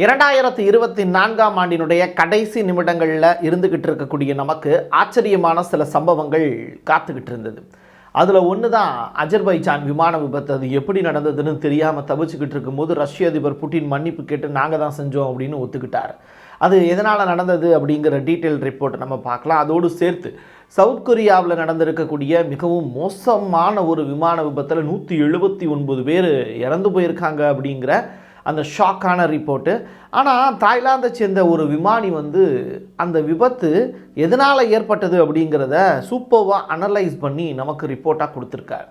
இரண்டாயிரத்தி இருபத்தி நான்காம் ஆண்டினுடைய கடைசி நிமிடங்களில் இருந்துக்கிட்டு இருக்கக்கூடிய நமக்கு ஆச்சரியமான சில சம்பவங்கள் காத்துக்கிட்டு இருந்தது. அதில் ஒன்று தான் அஜர்பைஜான் விமான விபத்து அது எப்படி நடந்ததுன்னு தெரியாமல் தவிச்சுக்கிட்டு இருக்கும்போது ரஷ்ய அதிபர் புட்டின் மன்னிப்பு கேட்டு நாங்கள் தான் செஞ்சோம் அப்படின்னு ஒத்துக்கிட்டார். அது எதனால் நடந்தது அப்படிங்கிற டீட்டெயில் ரிப்போர்ட் நம்ம பார்க்கலாம். அதோடு சேர்த்து சவுத் கொரியாவில் நடந்திருக்கக்கூடிய மிகவும் மோசமான ஒரு விமான விபத்தில் நூற்றி எழுபத்தி ஒன்பது பேர் இறந்து போயிருக்காங்க அப்படிங்கிற அந்த ஷாக்கான ரிப்போர்ட்டு. ஆனால் தாய்லாந்தை சேர்ந்த ஒரு விமானி வந்து அந்த விபத்து எதனால் ஏற்பட்டது அப்படிங்கிறத சூப்பர்வாக அனலைஸ் பண்ணி நமக்கு ரிப்போர்ட்டாக கொடுத்துருக்காரு.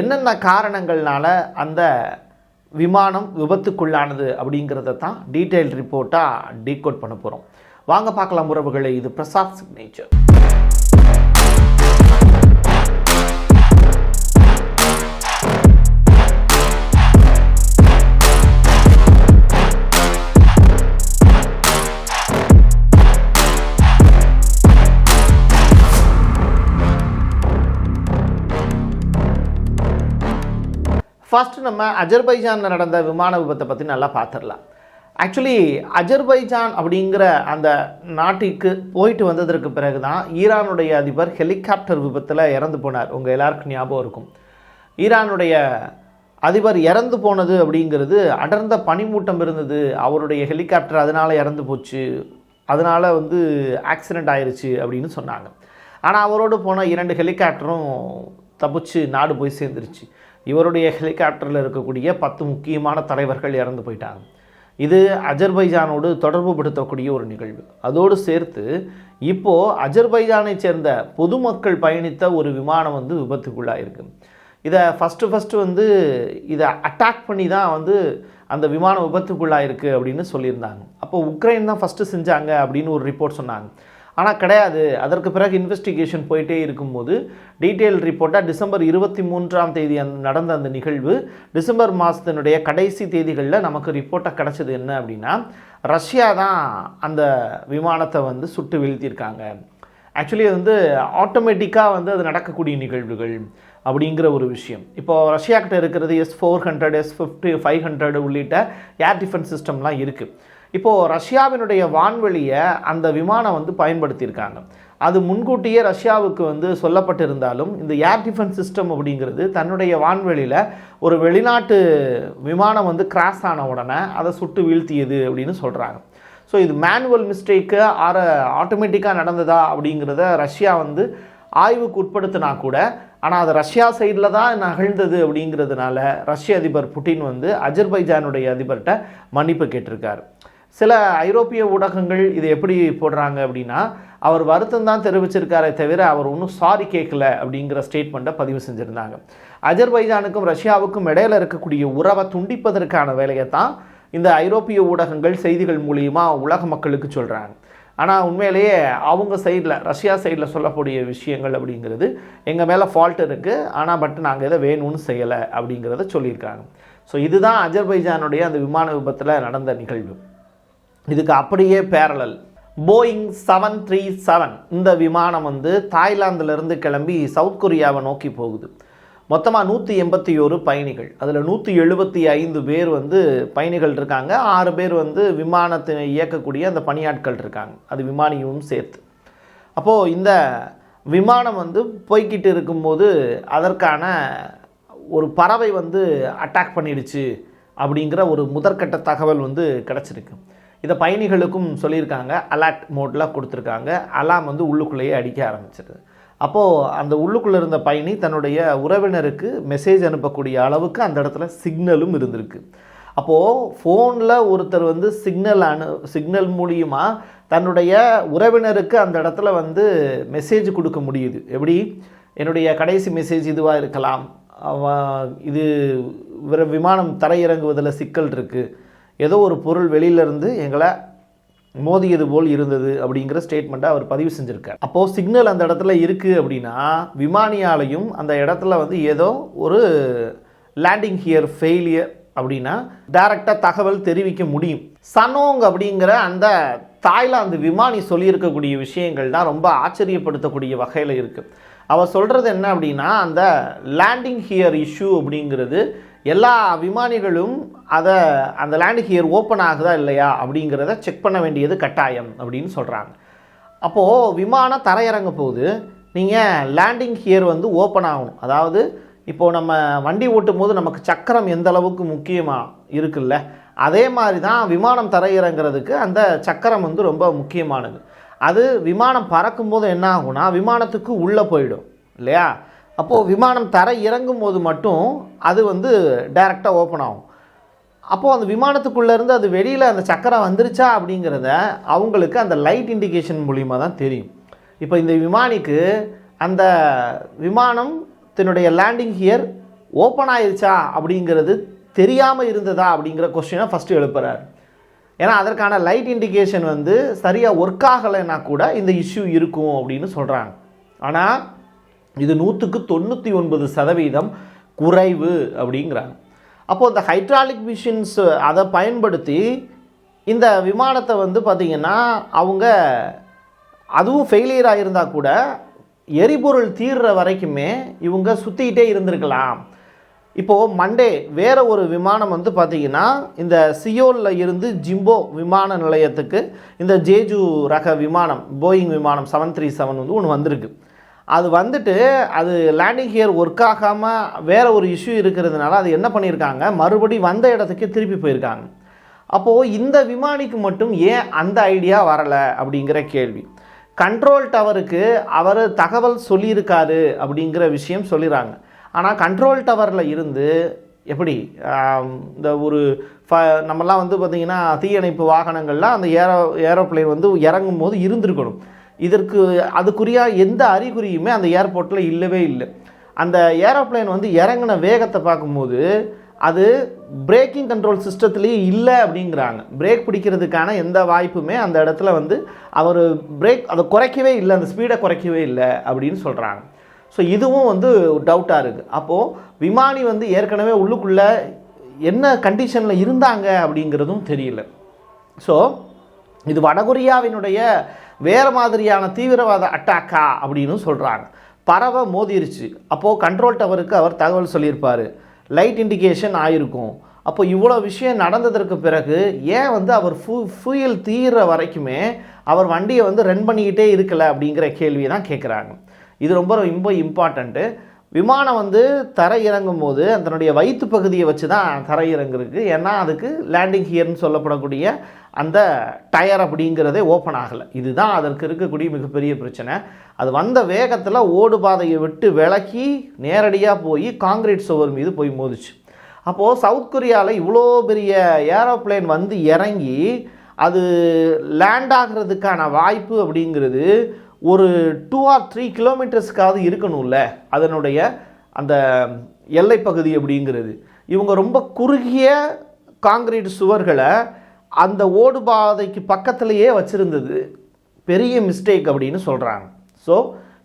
என்னென்ன காரணங்கள்னால அந்த விமானம் விபத்துக்குள்ளானது அப்படிங்கிறத தான் டீட்டெயில் ரிப்போர்ட்டாக டீகோட் பண்ண போகிறோம் வாங்க பார்க்கலாம் உறவுகளை இது பிரசாத் சிக்னேச்சர் ஃபஸ்ட்டு நம்ம அஜர்பைஜானில் நடந்த விமான விபத்தை பற்றி நல்லா பார்த்துடலாம் ஆக்சுவலி அஜர்பைஜான் அப்படிங்கிற அந்த நாட்டுக்கு போயிட்டு வந்ததற்கு பிறகு தான் ஈரானுடைய அதிபர் ஹெலிகாப்டர் விபத்தில் இறந்து போனார். உங்கள் எல்லாருக்கும் ஞாபகம் இருக்கும். ஈரானுடைய அதிபர் இறந்து போனது அப்படிங்கிறது அடர்ந்த பனிமூட்டம் இருந்தது. அவருடைய ஹெலிகாப்டர் அதனால் இறந்து போச்சு. அதனால் வந்து ஆக்சிடெண்ட் ஆயிடுச்சு அப்படின்னு சொன்னாங்க. ஆனால் அவரோடு போன இரண்டு ஹெலிகாப்டரும் தப்பிச்சு நாடு போய் சேர்ந்துருச்சு. இவருடைய ஹெலிகாப்டரில் இருக்கக்கூடிய பத்து முக்கியமான தலைவர்கள் இறந்து போயிட்டாங்க. இது அஜர்பைஜானோடு தொடர்பு படுத்தக்கூடிய ஒரு நிகழ்வு. அதோடு சேர்த்து இப்போது அஜர்பைஜானை சேர்ந்த பொதுமக்கள் பயணித்த ஒரு விமானம் வந்து விபத்துக்குள்ளாக இருக்குது இதை ஃபஸ்ட்டு ஃபஸ்ட்டு வந்து இதை அட்டாக் பண்ணி தான் வந்து அந்த விமானம் விபத்துக்குள்ளாக இருக்குது அப்படின்னு சொல்லியிருந்தாங்க. அப்போ உக்ரைன் தான் ஃபஸ்ட்டு செஞ்சாங்க அப்படின்னு ஒரு ரிப்போர்ட் சொன்னாங்க. ஆனால் கிடையாது. அதற்கு பிறகு இன்வெஸ்டிகேஷன் போயிட்டே இருக்கும்போது டீட்டெயில் ரிப்போர்ட்டாக டிசம்பர் இருபத்தி மூன்றாம் தேதி நடந்த அந்த நிகழ்வு டிசம்பர் மாதத்தினுடைய கடைசி தேதிகளில் நமக்கு ரிப்போர்ட்டாக கிடச்சது என்ன அப்படின்னா ரஷ்யா தான் அந்த விமானத்தை வந்து சுட்டு வீழ்த்தியிருக்காங்க. ஆக்சுவலி வந்து ஆட்டோமேட்டிக்காக வந்து அது நடக்கக்கூடிய நிகழ்வுகள் அப்படிங்கிற ஒரு விஷயம். இப்போது ரஷ்யா கிட்ட இருக்கிறது S four hundred S fifty five hundred உள்ளிட்ட ஏர் டிஃபென்ஸ் சிஸ்டம்லாம் இருக்குது இப்போது ரஷ்யாவினுடைய வான்வெளியை அந்த விமானம் வந்து பயன்படுத்தியிருக்காங்க. அது முன்கூட்டியே ரஷ்யாவுக்கு வந்து சொல்லப்பட்டிருந்தாலும் இந்த ஏர் டிஃபென்ஸ் சிஸ்டம் அப்படிங்கிறது தன்னுடைய வான்வெளியில் ஒரு வெளிநாட்டு விமானம் வந்து கிராஸ் ஆன உடனே அதை சுட்டு வீழ்த்தியது அப்படின்னு சொல்கிறாங்க ஸோ இது மேனுவல் மிஸ்டேக்கு ஆற ஆட்டோமேட்டிக்காக நடந்ததா அப்படிங்கிறத ரஷ்யா வந்து ஆய்வுக்கு உட்படுத்தினா கூட ஆனால் அது ரஷ்யா சைடில் தான் நகழ்ந்தது அப்படிங்கிறதுனால ரஷ்ய அதிபர் புட்டின் வந்து அஜர்பைஜானுடைய அதிபர்கிட்ட மன்னிப்பு கேட்டிருக்காரு. சில ஐரோப்பிய ஊடகங்கள் இது எப்படி போடுறாங்க அப்படின்னா அவர் வருத்தம் தான் தெரிவிச்சிருக்காரே தவிர அவர் ஒன்றும் சாரி கேட்கல அப்படிங்கிற ஸ்டேட்மெண்ட்டை பதிவு செஞ்சுருந்தாங்க. அஜர்பைஜானுக்கும் ரஷ்யாவுக்கும் இடையில இருக்கக்கூடிய உறவை துண்டிப்பதற்கான வேலையை தான் இந்த ஐரோப்பிய ஊடகங்கள் செய்திகள் மூலியமாக உலக மக்களுக்கு சொல்கிறாங்க ஆனால் உண்மையிலேயே அவங்க சைடில் ரஷ்யா சைடில் சொல்லக்கூடிய விஷயங்கள் அப்படிங்கிறது எங்கள் மேலே ஃபால்ட் இருக்குது ஆனால் பட் நாங்கள் இதை வேணும்னு செய்யலை அப்படிங்கிறத சொல்லியிருக்காங்க. ஸோ இதுதான் அஜர்பைஜானுடைய அந்த விமான விபத்தில் நடந்த நிகழ்வு. இதுக்கு அப்படியே parallel Boeing seven three seven இந்த விமானம் வந்து தாய்லாந்திலிருந்து கிளம்பி சவுத் கொரியாவை நோக்கி போகுது. மொத்தமாக நூற்றி எண்பத்தி ஒரு பயணிகள். அதில் நூற்றி எழுபத்தி ஐந்து பேர் வந்து பயணிகள் இருக்காங்க. ஆறு பேர் வந்து விமானத்தை இயக்கக்கூடிய அந்த பணியாட்கள் இருக்காங்க. அது விமானியும் சேர்த்து. அப்போது இந்த விமானம் வந்து போய்கிட்டு இருக்கும்போது அதற்கான ஒரு பறவை வந்து அட்டாக் பண்ணிடுச்சு அப்படிங்கிற ஒரு முதற்கட்ட தகவல் வந்து கிடச்சிருக்கு. இதை பயணிகளுக்கும் சொல்லியிருக்காங்க அலர்ட் மோடில் கொடுத்துருக்காங்க. அலாம் வந்து உள்ளுக்குள்ளேயே அடிக்க ஆரம்பிச்சிருது. அப்போது அந்த உள்ளுக்குள்ளே இருந்த பயணி தன்னுடைய உறவினருக்கு மெசேஜ் அனுப்பக்கூடிய அளவுக்கு அந்த இடத்துல சிக்னலும் இருந்திருக்கு. அப்போது ஃபோனில் ஒருத்தர் வந்து சிக்னல் அனு சிக்னல் மூலியமாக தன்னுடைய உறவினருக்கு அந்த இடத்துல வந்து மெசேஜ் கொடுக்க முடியுது. எப்படி? என்னுடைய கடைசி மெசேஜ் இதுவாக இருக்கலாம். இது விமானம் தரையிறங்குவதில் சிக்கல் இருக்குது ஏதோ ஒரு பொருள் வெளியிலேருந்து எங்களை மோதியது போல் இருந்தது அப்படிங்கிற ஸ்டேட்மெண்ட்டை அவர் பதிவு செஞ்சுருக்கார். அப்போது சிக்னல் அந்த இடத்துல இருக்குது அப்படின்னா விமானியாலையும் அந்த இடத்துல வந்து ஏதோ ஒரு லேண்டிங் ஹியர் ஃபெயிலியர் அப்படின்னா டைரெக்டாக தகவல் தெரிவிக்க முடியும். சனோங் அப்படிங்கிற அந்த தாய்லாந்து விமானி சொல்லியிருக்கக்கூடிய விஷயங்கள் தான் ரொம்ப ஆச்சரியப்படுத்தக்கூடிய வகையில் இருக்குது அவர் சொல்கிறது என்ன அப்படின்னா அந்த லேண்டிங் ஹியர் இஷ்யூ அப்படிங்கிறது எல்லா விமானிகளும் அதை அந்த லேண்ட் ஹியர் ஓப்பன் ஆகுதா இல்லையா அப்படிங்கிறத செக் பண்ண வேண்டியது கட்டாயம் அப்படின்னு சொல்கிறாங்க அப்போது விமானம் தரையிறங்க போகுது. நீங்கள் லேண்டிங் ஹியர் வந்து ஓப்பன் ஆகணும். அதாவது இப்போது நம்ம வண்டி ஓட்டும் போது நமக்கு சக்கரம் எந்த அளவுக்கு முக்கியமாக இருக்குல்ல? அதே மாதிரி தான் விமானம் தரையிறங்கிறதுக்கு அந்த சக்கரம் வந்து ரொம்ப முக்கியமானது. அது விமானம் பறக்கும்போது என்ன ஆகும்னா விமானத்துக்கு உள்ளே போயிடும் இல்லையா? அப்போது விமானம் தர இறங்கும் போது மட்டும் அது வந்து டைரெக்டாக ஓப்பன் ஆகும். அப்போது அந்த விமானத்துக்குள்ளேருந்து அது வெளியில் அந்த சக்கரம் வந்துருச்சா அப்படிங்கிறத அவங்களுக்கு அந்த லைட் இண்டிகேஷன் மூலிமா தான் தெரியும். இப்போ இந்த விமானிக்கு அந்த விமானம் தன்னுடைய லேண்டிங் ஹியர் ஓப்பன் ஆயிருச்சா அப்படிங்கிறது தெரியாமல் இருந்ததா அப்படிங்கிற கொஸ்டினை ஃபஸ்ட்டு எழுப்புறாரு. ஏன்னா அதற்கான லைட் இண்டிகேஷன் வந்து சரியாக ஒர்க் ஆகலைன்னா கூட இந்த இஷ்யூ இருக்கும் அப்படின்னு சொல்கிறாங்க ஆனால் இது நூற்றுக்கு தொண்ணூற்றி ஒன்பது சதவீதம் குறைவு அப்படிங்கிறாங்க. அப்போது இந்த ஹைட்ராலிக் மிஷின்ஸ் அதை பயன்படுத்தி இந்த விமானத்தை வந்து பார்த்திங்கன்னா அவங்க அதுவும் ஃபெயிலியர் ஆகியிருந்தால் கூட எரிபொருள் தீர்ற வரைக்குமே இவங்க சுற்றிக்கிட்டே இருந்திருக்கலாம். இப்போது மண்டே வேறு ஒரு விமானம் வந்து பார்த்திங்கன்னா இந்த சியோலில் இருந்து ஜிம்போ விமான நிலையத்துக்கு இந்த ஜேஜு ரக விமானம் போயிங் விமானம் செவன் த்ரீ செவன் வந்து ஒன்று வந்திருக்கு. அது வந்துட்டு அது லேண்டிங் கியர் ஒர்க் ஆகாமல் வேற ஒரு இஷ்யூ இருக்கிறதுனால அது என்ன பண்ணியிருக்காங்க? மறுபடி வந்த இடத்துக்கே திருப்பி போயிருக்காங்க. அப்போது இந்த விமானிக்கு மட்டும் ஏன் அந்த ஐடியா வரலை அப்படிங்கிற கேள்வி. கண்ட்ரோல் டவருக்கு அவர் தகவல் சொல்லியிருக்காரு அப்படிங்கிற விஷயம் சொல்லிடுறாங்க ஆனால் கண்ட்ரோல் டவரில் இருந்து எப்படி இந்த ஒரு ஃப நம்மலாம் வந்து பார்த்திங்கன்னா தீயணைப்பு வாகனங்கள்லாம் அந்த ஏரோ ஏரோப்ளேன் வந்து இறங்கும் போது இருந்திருக்கணும். இதற்கு அதுக்குரிய எந்த அறிகுறியுமே அந்த ஏர்போர்ட்டில் இல்லவே இல்லை. அந்த ஏரோப்ளேன் வந்து இறங்கின வேகத்தை பார்க்கும்போது அது பிரேக்கிங் கண்ட்ரோல் சிஸ்டத்துலேயே இல்லை அப்படிங்கிறாங்க. பிரேக் பிடிக்கிறதுக்கான எந்த வாய்ப்புமே அந்த இடத்துல வந்து அவர் பிரேக் அதை குறைக்கவே இல்லை அந்த ஸ்பீடை குறைக்கவே இல்லை அப்படின்னு சொல்கிறாங்க ஸோ இதுவும் வந்து டவுட்டாக இருக்குது அப்போது விமானி வந்து ஏற்கனவே உள்ளுக்குள்ளே என்ன கண்டிஷனில் இருந்தாங்க அப்படிங்கிறதும் தெரியல. ஸோ இது வடகொரியாவினுடைய வேறு மாதிரியான தீவிரவாத அட்டாக்கா அப்படின்னு சொல்கிறாங்க பறவை மோதிருச்சு. அப்போது கண்ட்ரோல் டவருக்கு அவர் தகவல் சொல்லியிருப்பார். லைட் இண்டிகேஷன் ஆயிருக்கும். அப்போ இவ்வளோ விஷயம் நடந்ததற்கு பிறகு ஏன் வந்து அவர் ஃபூ ஃபியூயல் தீர்ற வரைக்குமே அவர் வண்டியை வந்து ரன் பண்ணிக்கிட்டே இருக்கலை அப்படிங்கிற கேள்வியை தான் கேட்குறாங்க இது ரொம்ப ரொம்ப இம்பார்ட்டண்ட்டு விமானம் வந்து தரை இறங்கும் போது அதனுடைய வயிற்று பகுதியை வச்சு தான் தரை இறங்குறதுக்கு ஏன்னா அதுக்கு லேண்டிங் ஹியர்னு சொல்லப்படக்கூடிய அந்த டயர் அப்படிங்கிறதே ஓப்பன் ஆகலை. இதுதான் அதற்கு இருக்கக்கூடிய மிகப்பெரிய பிரச்சனை. அது வந்த வேகத்தில் ஓடு பாதையை விட்டு விலக்கி நேரடியாக போய் காங்கிரீட் சுவர் மீது போய் மோதிச்சு. அப்போது சவுத் கொரியாவில் இவ்வளோ பெரிய ஏரோப்ளேன் வந்து இறங்கி அது லேண்ட் ஆகிறதுக்கான வாய்ப்பு அப்படிங்கிறது ஒரு டூ ஆர் த்ரீ கிலோமீட்டர்ஸ்க்காவது இருக்கணும்ல? அதனுடைய அந்த எல்லை பகுதி அப்படிங்கிறது இவங்க ரொம்ப குறுகிய காங்கிரீட் சுவர்களை அந்த ஓடுபாதைக்கு பக்கத்துலேயே வச்சுருந்தது. பெரிய மிஸ்டேக் அப்படின்னு சொல்கிறாங்க ஸோ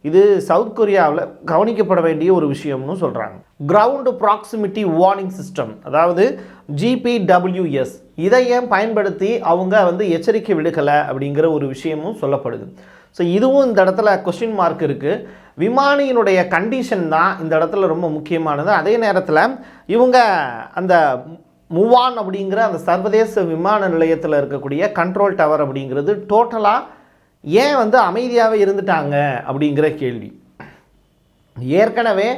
இது சவுத் கொரியாவில் கவனிக்கப்பட வேண்டிய ஒரு விஷயம்னு சொல்கிறாங்க கிரவுண்டு ப்ராக்சிமிட்டி வார்னிங் சிஸ்டம் அதாவது ஜிபிடபிள்யூஎஸ் இதை ஏன் பயன்படுத்தி அவங்க வந்து எச்சரிக்கை விடுக்கலை அப்படிங்கிற ஒரு விஷயமும் சொல்லப்படுது. ஸோ இதுவும் இந்த இடத்துல கொஸ்டின் மார்க் இருக்குது விமானியினுடைய கண்டிஷன் தான் இந்த இடத்துல ரொம்ப முக்கியமானது. அதே நேரத்தில் இவங்க அந்த முவான் அப்படிங்கிற அந்த சர்வதேச விமான நிலையத்தில் இருக்கக்கூடிய கண்ட்ரோல் டவர் அப்படிங்கிறது டோட்டலாக ஏன் வந்து அமைதியாகவே இருந்துட்டாங்க அப்படிங்கிற கேள்வி. ஏற்கனவே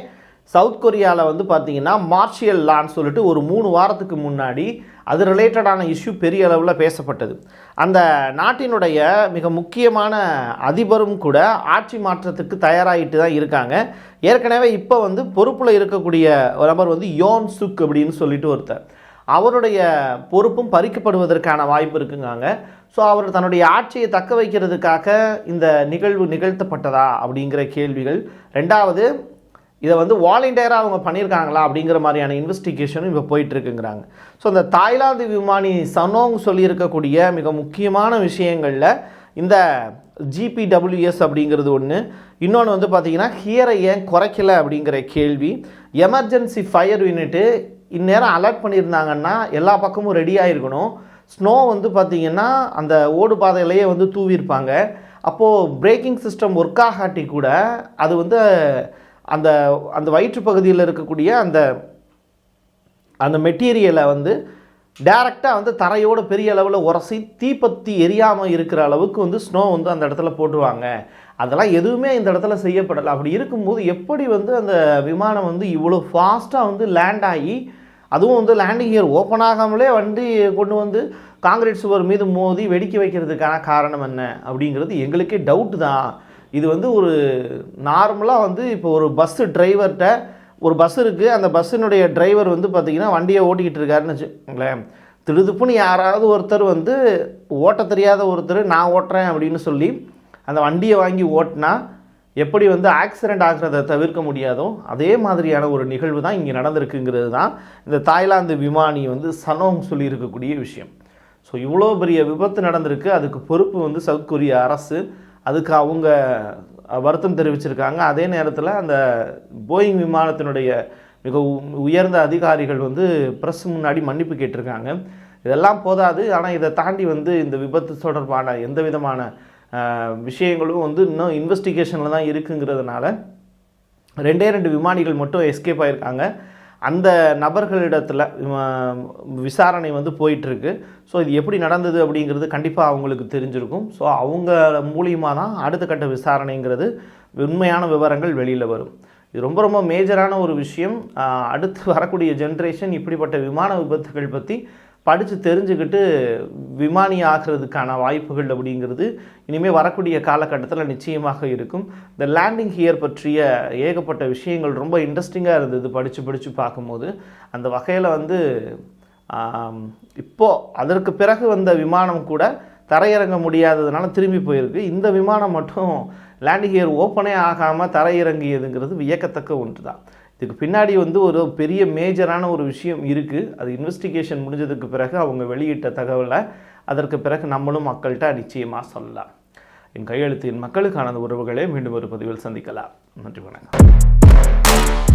சவுத் கொரியாவில் வந்து பார்த்தீங்கன்னா மார்ஷியல் லான்னு சொல்லிட்டு ஒரு மூணு வாரத்துக்கு முன்னாடி அது ரிலேட்டடான இஷ்யூ பெரிய அளவில் பேசப்பட்டது. அந்த நாட்டினுடைய மிக முக்கியமான அதிபரும் கூட ஆட்சி மாற்றத்துக்கு தயாராகிட்டு தான் இருக்காங்க. ஏற்கனவே இப்போ வந்து பொறுப்பில் இருக்கக்கூடிய ஒரு நபர் வந்து யோன் சுக் அப்படின்னு சொல்லிட்டு ஒருத்தர். அவருடைய பொறுப்பும் பறிக்கப்படுவதற்கான வாய்ப்பு இருக்குங்காங்க. ஸோ அவர் தன்னுடைய ஆட்சியை தக்க வைக்கிறதுக்காக இந்த நிகழ்வு நிகழ்த்தப்பட்டதா அப்படிங்கிற கேள்விகள். ரெண்டாவது இதை வந்து வாலண்டியராக அவங்க பண்ணியிருக்காங்களா அப்படிங்கிற மாதிரியான இன்வெஸ்டிகேஷனும் இப்போ போயிட்டுருக்குங்கிறாங்க. ஸோ இந்த தாய்லாந்து விமானி சனோங் சொல்லியிருக்கக்கூடிய மிக முக்கியமான விஷயங்களில் இந்த ஜிபிடபிள்யூஎஸ் அப்படிங்கிறது ஒன்று இன்னொன்று வந்து பார்த்திங்கன்னா ஹியரை ஏன் குறைக்கல அப்படிங்கிற கேள்வி. எமர்ஜென்சி ஃபயர் யூனிட்டு இந்நேரம் அலர்ட் பண்ணியிருந்தாங்கன்னா எல்லா பக்கமும் ரெடியாக இருக்கணும் ஸ்னோ வந்து பார்த்திங்கன்னா அந்த ஓடு பாதையிலேயே வந்து தூவியிருப்பாங்க. அப்போது பிரேக்கிங் சிஸ்டம் ஒர்க் ஆகாட்டி கூட அது வந்து அந்த அந்த வயிற்று பகுதியில் இருக்கக்கூடிய அந்த அந்த மெட்டீரியலை வந்து டேரெக்டாக வந்து தரையோட பெரிய அளவில் உரசி தீப்பத்தி எரியாமல் இருக்கிற அளவுக்கு வந்து ஸ்னோ வந்து அந்த இடத்துல போட்டுருவாங்க. அதெல்லாம் எதுவுமே இந்த இடத்துல செய்யப்படலை. அப்படி இருக்கும்போது எப்படி வந்து அந்த விமானம் வந்து இவ்வளோ ஃபாஸ்ட்டாக வந்து லேண்ட் ஆகி அதுவும் வந்து லேண்டிங் கியர் ஓப்பன் ஆகாமலே வண்டி கொண்டு வந்து காங்கிரீட் சுவர் மீது மோதி வெடிக்க வைக்கிறதுக்கான காரணம் என்ன? அப்படிங்கிறது எங்களுக்கே டவுட்டு தான். இது வந்து ஒரு நார்மலாக வந்து இப்போ ஒரு பஸ்ஸு டிரைவர்கிட்ட ஒரு பஸ் இருக்குது அந்த பஸ்ஸினுடைய டிரைவர் வந்து பார்த்திங்கன்னா வண்டியை ஓட்டிக்கிட்டு இருக்காருன்னு வச்சுக்கோங்களேன். திடுதுப்புன்னு யாராவது ஒருத்தர் வந்து ஓட்ட தெரியாத ஒருத்தர் நான் ஓட்டுறேன் அப்படின்னு சொல்லி அந்த வண்டியை வாங்கி ஓட்டினா எப்படி வந்து ஆக்சிடெண்ட் ஆகிறத தவிர்க்க முடியாதோ அதே மாதிரியான ஒரு நிகழ்வு தான் இங்கே நடந்திருக்குங்கிறது தான் இந்த தாய்லாந்து விமானி வந்து சனோங் சொல்லியிருக்கக்கூடிய விஷயம். ஸோ இவ்வளோ பெரிய விபத்து நடந்திருக்கு. அதுக்கு பொறுப்பு வந்து சவுத் கொரிய அரசு. அதுக்கு அவங்க வருத்தம் தெரிவிச்சிருக்காங்க. அதே நேரத்தில் அந்த போயிங் விமானத்தினுடைய மிக உ- உயர்ந்த அதிகாரிகள் வந்து ப்ரெஸ் முன்னாடி மன்னிப்பு கேட்டிருக்காங்க. இதெல்லாம் போதாது. ஆனால் இதை தாண்டி வந்து இந்த விபத்து தொடர்பான எந்த விதமான விஷயங்களும் வந்து இன்னும் இன்வெஸ்டிகேஷனில் தான் இருக்குங்கிறதுனால ரெண்டே ரெண்டு விமானிகள் மட்டும் எஸ்கேப் ஆகியிருக்காங்க அந்த நபர்களிடத்தில் விசாரணை வந்து போயிட்டுருக்கு. ஸோ இது எப்படி நடந்தது அப்படிங்கிறது கண்டிப்பாக அவங்களுக்கு தெரிஞ்சிருக்கும். ஸோ அவங்க மூலியமாக தான் அடுத்த கட்ட விசாரணைங்கிறது உண்மையான விவரங்கள் வெளியில் வரும். இது ரொம்ப ரொம்ப மேஜரான ஒரு விஷயம். அடுத்து வரக்கூடிய ஜென்ரேஷன் இப்படிப்பட்ட விமான விபத்துகள் பற்றி படித்து தெரிஞ்சுக்கிட்டு விமானி ஆகிறதுக்கான வாய்ப்புகள் அப்படிங்கிறது இனிமேல் வரக்கூடிய காலகட்டத்தில் நிச்சயமாக இருக்கும். இந்த லேண்டிங் ஹியர் பற்றிய ஏகப்பட்ட விஷயங்கள் ரொம்ப இன்ட்ரெஸ்டிங்காக இருந்தது படித்து படித்து பார்க்கும்போது. அந்த வகையில் வந்து இப்போது இப்போ அதற்கு பிறகு வந்த விமானம் கூட தரையிறங்க முடியாததுனால திரும்பி போயிருக்கு. இந்த விமானம் மட்டும் லேண்டிங் ஹியர் ஓப்பனே ஆகாமல் தரையிறங்கியதுங்கிறது வியக்கத்தக்க ஒன்று தான் இதுக்கு பின்னாடி வந்து ஒரு பெரிய மேஜரான ஒரு விஷயம் இருக்குது அது இன்வெஸ்டிகேஷன் முடிஞ்சதுக்கு பிறகு அவங்க வெளியிட்ட தகவலை அதற்கு பிறகு நம்மளும் மக்கள்கிட்ட நிச்சயமாக சொல்லலாம். என் கையெழுத்து என் மக்களுக்கான உறவுகளே மீண்டும் ஒரு பதிவில் சந்திக்கலாம். நன்றி வணக்கம்.